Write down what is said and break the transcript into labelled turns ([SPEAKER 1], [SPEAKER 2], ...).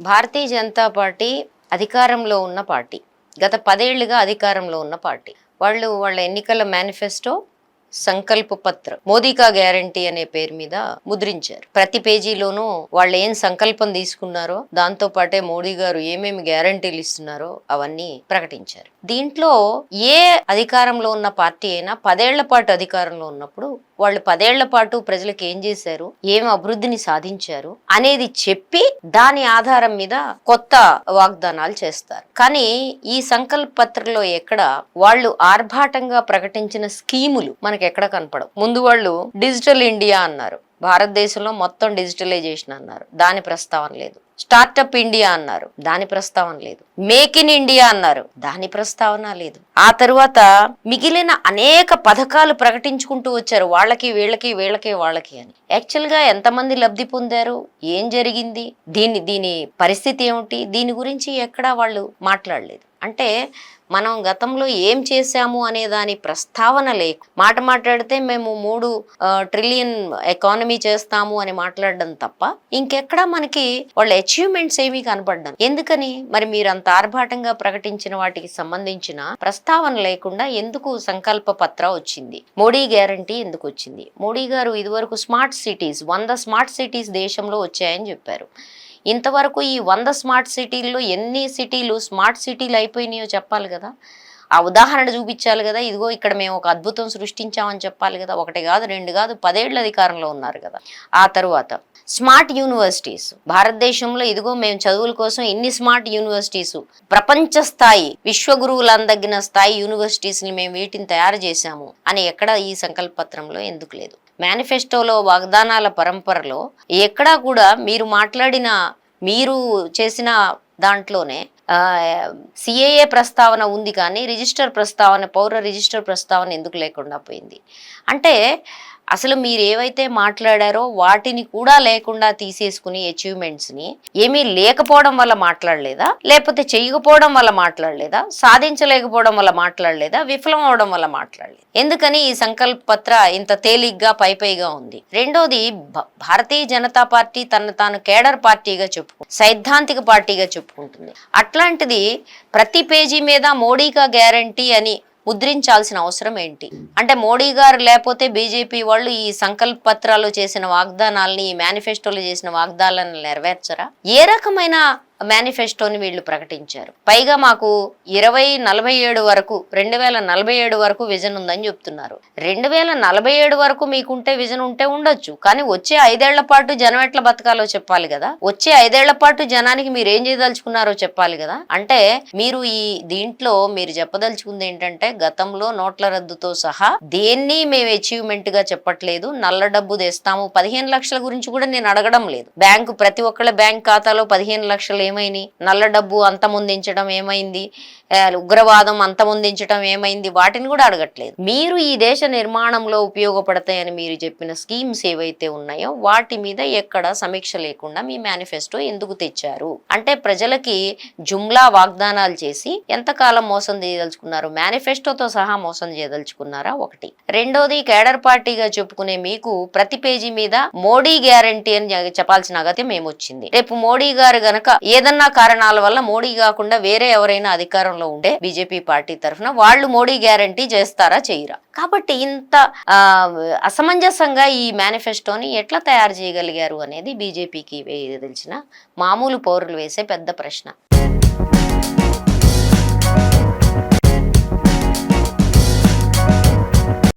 [SPEAKER 1] Bharatiya Janata party అధికారంలో ఉన్న party. గత పదేళ్ళుగా అధికారంలో ఉన్న పార్టీ. వాళ్ళు వాళ్ళ ఎన్నికల మేనిఫెస్టో సంకల్ప పత్ర. మోదీకా గ్యారంటీ అనే పేరు మీద ముద్రించారు. ప్రతి పేజీలోనూ వాళ్ళు ఏం సంకల్పం తీసుకున్నారో దాంతో పాటే మోడీ గారు ఏమేమి గ్యారంటీలు ఇస్తున్నారో అవన్నీ ప్రకటించారు. దీంట్లో ఏ అధికారంలో ఉన్న పార్టీ అయినా పదేళ్ళ పాటు అధికారంలో ఉన్నప్పుడు వాళ్ళు పదేళ్ళ పాటు ప్రజలకు ఏం చేశారు ఏం అభివృద్ధిని సాధించారు అనేది చెప్పి దాని ఆధారం మీద కొత్త వాగ్దానాలు చేస్తారు. కానీ ఈ సంకల్ప పత్రలో ఎక్కడ వాళ్ళు ఆర్భాటంగా ప్రకటించిన స్కీములు మనకి ఎక్కడ కనపడవు. ముందు వాళ్ళు డిజిటల్ ఇండియా అన్నారు. భారతదేశంలో మొత్తం డిజిటలైజేషన్ అన్నారు. దాని ప్రస్తావన లేదు. స్టార్టప్ ఇండియా అన్నారు. దాని ప్రస్తావన లేదు. మేక్ ఇన్ ఇండియా అన్నారు. దాని ప్రస్తావన లేదు. ఆ తరువాత మిగిలిన అనేక పథకాలు ప్రకటించుకుంటూ వచ్చారు. వాళ్ళకి వీళ్ళకి వీళ్ళకి వాళ్ళకి అని. యాక్చువల్గా ఎంతమంది లబ్ధి పొందారు? ఏం జరిగింది? దీని దీని పరిస్థితి ఏమిటి? దీని గురించి ఎక్కడా వాళ్ళు మాట్లాడలేదు. అంటే మనం గతంలో ఏం చేశాము అనే దాని ప్రస్తావన లేక. మాట మాట్లాడితే మేము మూడు ట్రిలియన్ ఎకానమీ చేస్తాము అని మాట్లాడడం తప్ప ఇంకెక్కడా మనకి వాళ్ళ అచీవ్మెంట్స్ ఏమీ కనపడ్డాను ఎందుకని? మరి మీరు అంత ఆర్భాటంగా ప్రకటించిన వాటికి సంబంధించిన ప్రస్తావన లేకుండా ఎందుకు సంకల్ప పత్ర వచ్చింది? మోడీ గ్యారంటీ ఎందుకు వచ్చింది? మోడీ గారు ఇదివరకు స్మార్ట్ సిటీస్ వంద స్మార్ట్ సిటీస్ దేశంలో వచ్చాయని చెప్పారు. ఇంతవరకు ఈ వంద స్మార్ట్ సిటీల్లో ఎన్ని సిటీలు స్మార్ట్ సిటీలు అయిపోయినాయో చెప్పాలి కదా. ఆ ఉదాహరణ చూపించాలి కదా. ఇదిగో ఇక్కడ మేము ఒక అద్భుతం సృష్టించామని చెప్పాలి కదా. ఒకటి కాదు రెండు కాదు పదేళ్ళు అధికారంలో ఉన్నారు కదా. ఆ తరువాత స్మార్ట్ యూనివర్సిటీస్. భారతదేశంలో ఇదిగో మేము చదువుల కోసం ఇన్ని స్మార్ట్ యూనివర్సిటీస్ ప్రపంచ స్థాయి విశ్వగురువులు అందగిన స్థాయి యూనివర్సిటీస్ని మేము వీటిని తయారు చేశాము అని ఎక్కడ ఈ సంకల్ప పత్రంలో ఎందుకు లేదు. మేనిఫెస్టోలో వాగ్దానాల పరంపరలో ఎక్కడా కూడా మీరు మాట్లాడిన మీరు చేసిన దాంట్లోనే సిఏఏ ప్రస్తావన ఉంది కానీ రిజిస్టర్ ప్రస్తావన పౌర రిజిస్టర్ ప్రస్తావన ఎందుకు లేకుండా పోయింది? అంటే అసలు మీరు ఏవైతే మాట్లాడారో వాటిని కూడా లేకుండా తీసేసుకుని అచీవ్మెంట్స్ని ఏమీ లేకపోవడం వల్ల మాట్లాడలేదా? లేకపోతే చేయకపోవడం వల్ల మాట్లాడలేదా? సాధించలేకపోవడం వల్ల మాట్లాడలేదా? విఫలం అవడం వల్ల మాట్లాడలేదు? ఎందుకని ఈ సంకల్ప పత్ర ఇంత తేలిగ్గా పైపైగా ఉంది? రెండోది భ- భారతీయ జనతా పార్టీ తను తాను కేడర్ పార్టీగా చెప్పుకు సైద్ధాంతిక పార్టీగా చెప్పుకుంటుంది. అట్లాంటిది ప్రతి పేజీ మీద మోడీకా గ్యారంటీ అని ముద్రించాల్సిన అవసరం ఏంటి? అంటే మోడీ గారు లేకపోతే బీజేపీ వాళ్ళు ఈ సంకల్ప పత్రాలు చేసిన వాగ్దానాలని ఈ మేనిఫెస్టోలో చేసిన వాగ్దానాలను నెరవేర్చరా? ఏ రకమైన మేనిఫెస్టోని వీళ్ళు ప్రకటించారు. పైగా మాకు ఇరవై నలభై ఏడు వరకు రెండు వేల నలభై ఏడు వరకు విజన్ ఉందని చెప్తున్నారు. రెండు వేల నలభై ఏడు వరకు మీకుంటే విజన్ ఉంటే ఉండొచ్చు. కానీ వచ్చే ఐదేళ్ళ పాటు జనం ఎట్లా బతకాలో చెప్పాలి కదా. వచ్చే ఐదేళ్ళ పాటు జనానికి మీరు ఏం చేయదలుచుకున్నారో చెప్పాలి కదా. అంటే మీరు ఈ దీంట్లో మీరు చెప్పదలుచుకుంది ఏంటంటే గతంలో నోట్ల రద్దుతో సహా దేన్ని మేము అచీవ్మెంట్గా చెప్పట్లేదు నల్ల డబ్బు తెస్తాము పదిహేను లక్షల గురించి కూడా నేను అడగడం లేదు. బ్యాంకు ప్రతి ఒక్కళ్ళ బ్యాంక్ ఖాతాలో పదిహేను లక్షలు ఏమైంది? నల్ల డబ్బు అంతమొందించడం ఏమైంది? ఉగ్రవాదం అంతమొందించడం ఏమైంది? వాటిని కూడా అడగట్లేదు. మీరు ఈ దేశ నిర్మాణంలో ఉపయోగపడతాయని మీరు చెప్పిన స్కీమ్స్ ఏవైతే ఉన్నాయో వాటి మీద ఎక్కడ సమీక్ష లేకుండా మీ మేనిఫెస్టో ఎందుకు తెచ్చారు? అంటే ప్రజలకి జుమ్లా వాగ్దానాలు చేసి ఎంతకాలం మోసం చేయదలుచుకున్నారు? మేనిఫెస్టోతో సహా మోసం చేయదలుచుకున్నారా? ఒకటి. రెండోది కేడర్ పార్టీగా చెప్పుకునే మీకు ప్రతి పేజీ మీద మోడీ గ్యారంటీ అని చెప్పాల్సిన అగత్యం ఏమొచ్చింది? రేపు మోడీ గారు గనక ఏదన్నా కారణాల వల్ల మోడీ కాకుండా వేరే ఎవరైనా అధికారంలో ఉండే బీజేపీ పార్టీ తరఫున వాళ్ళు మోడీ గ్యారంటీ చేస్తారా చేయరా? కాబట్టి ఇంత ఆ, అసమంజసంగా ఈ మేనిఫెస్టోని ఎట్లా తయారు చేయగలిగారు అనేది బీజేపీకి తెలిసిన మామూలు పౌరులు వేసే పెద్ద ప్రశ్న.